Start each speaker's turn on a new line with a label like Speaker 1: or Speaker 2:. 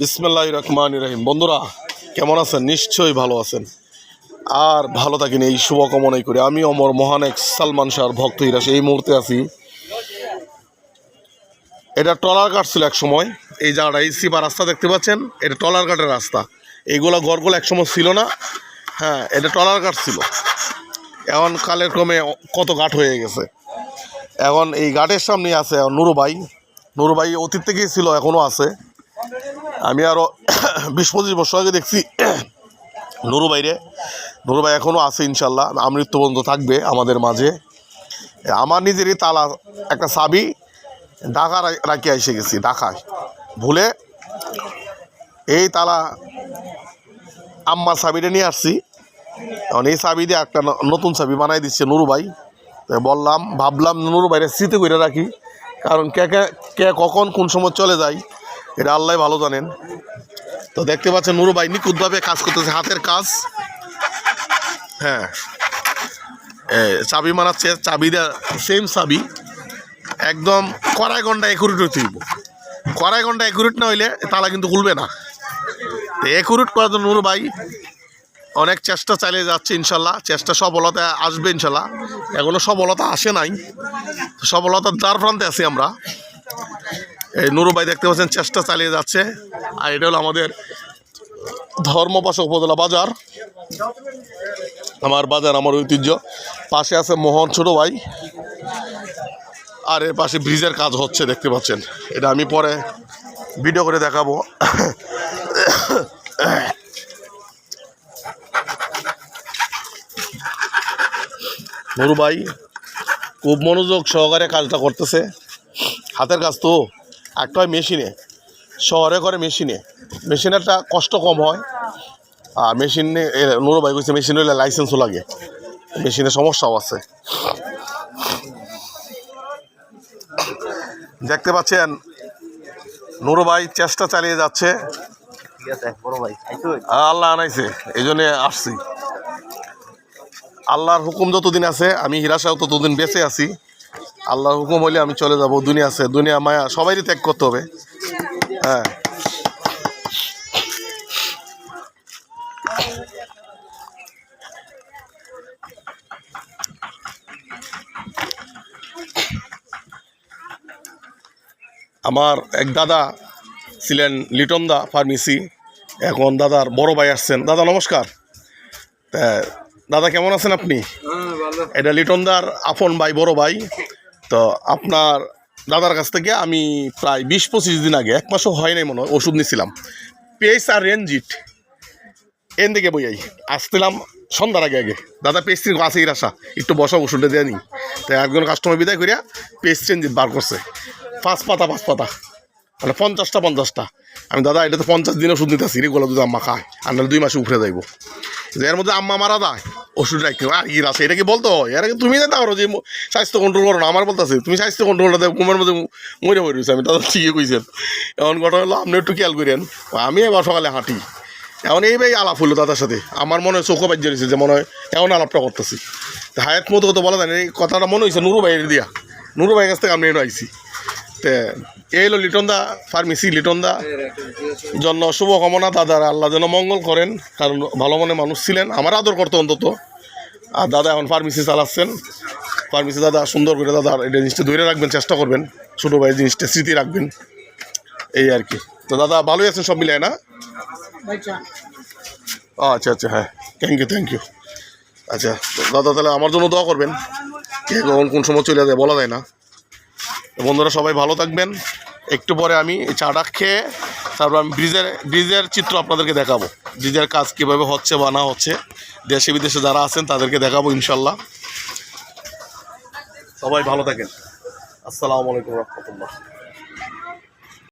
Speaker 1: বিসমিল্লাহ রহমান রহিম। বন্ধুরা, কেমন আছেন? নিশ্চয়ই ভালো আছেন। আর ভালো থাকেন, এই শুভকামনাই করি। আমি অমর মহানেক সালমান শাহর ভক্ত হিরাস এই মুহূর্তে আছি। এটা ট্রলার কাট ছিল এক সময় এই জায়গাটা, এই সিপা রাস্তা দেখতে পাচ্ছেন? এটা ট্রলার কাটের রাস্তা। এইগুলো ঘরগুলো একসময় ছিল না। হ্যাঁ এটা ট্রলার কাট ছিল। এখন কালের ক্রমে কত ঘাট হয়ে গেছে। এখন এই ঘাটের সামনে আছে নুরুবাই নুরুবাই অতীত থেকেই ছিল এখনও আছে। আমি আরও বিশ পঁচিশ বছর আগে দেখছি নুরু ভাইরে। নুরু ভাই এখনও আছে ইনশাল্লাহ আমৃত্যু পর্যন্ত থাকবে আমাদের মাঝে। আমার নিজেরই তালা, একটা চাবি ঢাকা রা- রাখিয়া এসে গেছি, ঢাকায়। ভুলে এই তালা আম্মার চাবিটা নিয়ে আসছি। এখন এই চাবি দিয়ে একটা নতুন চাবি বানাই দিচ্ছে নুরু ভাই। বললাম, ভাবলাম নুরুবাইরে স্মৃতি করে রাখি। কারণ কে কে কখন কোন সময় চলে যায়, এটা আল্লাহ ভালো জানেন। তো দেখতে পাচ্ছেন নুরুবাই নিখুঁতভাবে কাজ করতেছে, হাতের কাজ। হ্যাঁ চাবি মানাচ্ছে চাবি দেওয়া সেম চাবি। একদম কড়াই ঘণ্টা একুরেট হইতে হইব। কড়াই ঘণ্টা একুরেট না হইলে তালা কিন্তু খুলবে না। একুরেট করার জন্য নুরু ভাই অনেক চেষ্টা চালিয়ে যাচ্ছে ইনশাল্লাহ। চেষ্টা সফলতা আসবে ইনশাল্লাহ। এগুলো সফলতা আসে নাই। সফলতার দ্বার প্রান্তে আছি আমরা। এই নুরু ভাই দেখতে পাচ্ছেন চেষ্টা চালিয়ে যাচ্ছে। আর এটা হলো আমাদের ধর্মপাশা উপজেলা বাজার। আমার বাজার, আমার ঐতিহ্য। পাশে আছে মোহন ছোট ভাই। আর এর পাশে ব্রিজের কাজ হচ্ছে, দেখতে পাচ্ছেন। এটা আমি পরে ভিডিও করে দেখাবো। নুরু ভাই খুব মনোযোগ সহকারে কাজটা করতেছে। হাতের কাজ তো একটা হয় মেশিনে শহরে করে মেশিনে। মেশিনেরটা কষ্ট কম হয়। আর মেশিনে নুরু ভাই কইছে মেশিন হলে লাইসেন্সও লাগে। মেশিনে সমস্যাও আছে। দেখতে পাচ্ছেন নুরু ভাই চেষ্টা চালিয়ে যাচ্ছে। আল্লাহ আনাইছে এই জন্যে আসছি। আল্লাহর হুকুম যতদিন আছে, আমি হিরাসাও ততদিন বেঁচে আছি। আল্লাহর হুকুম হলে আমি চলে যাব, দুনিয়া আছে। দুনিয়া মায়া সবাইরই ত্যাগ করতে হবে। হ্যাঁ। আমার এক দাদা ছিলেন লিটন দা ফার্মেসি। এখন দাদার বড় ভাই আসছেন। দাদা, নমস্কার। দাদা কেমন আছেন আপনি? এটা লিটনদার আপন ভাই বড় ভাই। তো আপনার দাদার কাছ থেকে আমি প্রায় বিশ পঁচিশ দিন আগে এক মাসও হয় নাই মনে হয় ওষুধ নিয়েছিলাম পেস আর রেঞ্জিট এন দিকে বইয়াই আসছিলাম সন্ধ্যার আগে আগে। দাদা পেস্ট্রির কাছেই আসা একটু বসা ওষুধটা দেয়নি তাই একজন কাস্টমার বিদায় করিয়া পেস্ট রেঞ্জিট বার করছে। পাঁচ পাতা পাঁচ পাতা। মানে পঞ্চাশটা পঞ্চাশটা। আমি দাদা এটা তো পঞ্চাশ দিন ওষুধ নিতেছি রেগুলো যদি আম্মা খায়। আর নাহলে দুই মাসে উপরে যাইব। এর মধ্যে আম্মা মারা যায় ওষুধ রাখতে আর কি আছে এটা কি বলতো? এর আগে তুমি জানতে পারো যে স্বাস্থ্য কন্ট্রোল করো না আমার বলতেছে তুমি স্বাস্থ্য কন্ট্রোলটা দেবো ঘুমের মধ্যে মরে মরে আমি দাদা ঠিকই কইছেন। এখন ঘটনা হলো আপনি একটু খেয়াল করেন আমি এবার সকালে হাঁটি। এখন এই ভাই আলাপ হলো দাদার সাথে। আমার মনে হয় চোখও বাজ্য রয়েছে যে মনে হয় এখন আলাপটা করতেছি। হায়াত মতো কত বলা যায় না, এই কথাটা মনে হয়েছে নুরু ভাইয়ের দিয়া। নুরু ভাইয়ের কাছ থেকে আমি এটা আইছি। তে, এই হলো লিটন দা, ফার্মেসি লিটন দা। জন্য শুভকামনা দাদার আল্লাহ যেন মঙ্গল করেন, কারণ ভালো মনে মানুষ ছিলেন। আমার আদর করতো অন্তত। আর দাদা এখন ফার্মেসি চালাচ্ছেন। ফার্মেসি দাদা, সুন্দর করে দাদা এটা জিনিসটা ধরে রাখবেন, চেষ্টা করবেন। ছোটো ভাইয়ের জিনিসটা স্মৃতি রাখবেন। এই আর কি। তো দাদা, ভালোই আছেন সব মিলিয়ে, না? আচ্ছা আচ্ছা হ্যাঁ। থ্যাংক ইউ থ্যাংক ইউ আচ্ছা দাদা, তাহলে আমার জন্য দোয়া করবেন। কে কখন কোন সময় চলে যায় বলা যায় না। বন্ধুরা সবাই ভালো থাকবেন। একটু পরে আমি চাটা খেয়ে তারপর আমি ব্রিজের ব্রিজের চিত্র আপনাদেরকে দেখাবো। ব্রিজের কাজ কীভাবে হচ্ছে বা না হচ্ছে। দেশে বিদেশে যারা আছেন তাদেরকে দেখাবো ইনশাল্লাহ। সবাই ভালো থাকেন। আসসালামু আলাইকুম রহমতুল্লাহ।